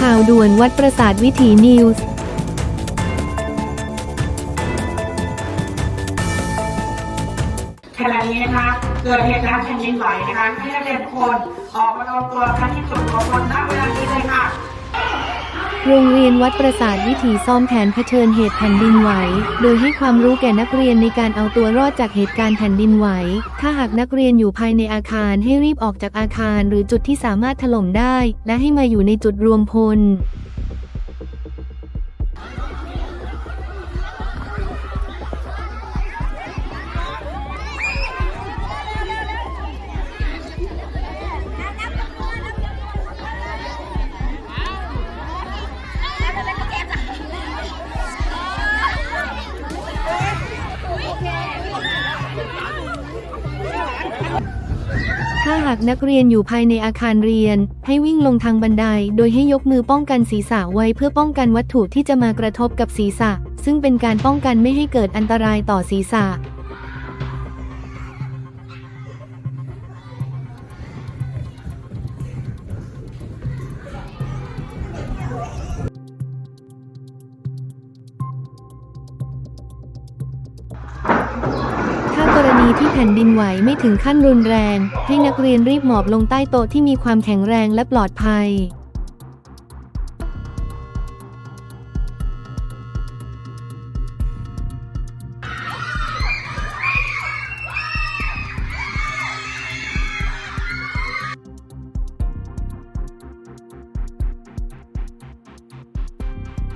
ข่าวด่วนวัดประสาทวิถีนิวส์ขณะนี้นะคะเกิดเหตุการณ์แผ่นดินไหวนะคะให้นักเรียนทุกคนออกมารวมตัวกันที่จุดรวมพลณเวลานี้เลยค่ะ โรงเรียนวัดประสาทวิถีซ่อมแผนเผชิญเหตุแผ่นดินไหว โดยให้ความรู้แก่นักเรียนในการเอาตัวรอดจากเหตุการณ์แผ่นดินไหว ถ้าหากนักเรียนอยู่ภายในอาคารให้รีบออกจากอาคารหรือจุดที่สามารถถล่มได้ และให้มาอยู่ในจุดรวมพล ถ้าหากนักเรียนอยู่ภายในอาคารเรียน ให้วิ่งลงทางบันได โดยให้ยกมือป้องกันศีรษะไว้เพื่อป้องกันวัตถุที่จะมากระทบกับศีรษะ ซึ่งเป็นการป้องกันไม่ให้เกิดอันตรายต่อศีรษะ ณีที่แผ่นดินไหวไม่ถึงขั้นรุนแรง ให้นักเรียนรีบหมอบลงใต้โต๊ะที่มีความแข็งแรงและปลอดภัย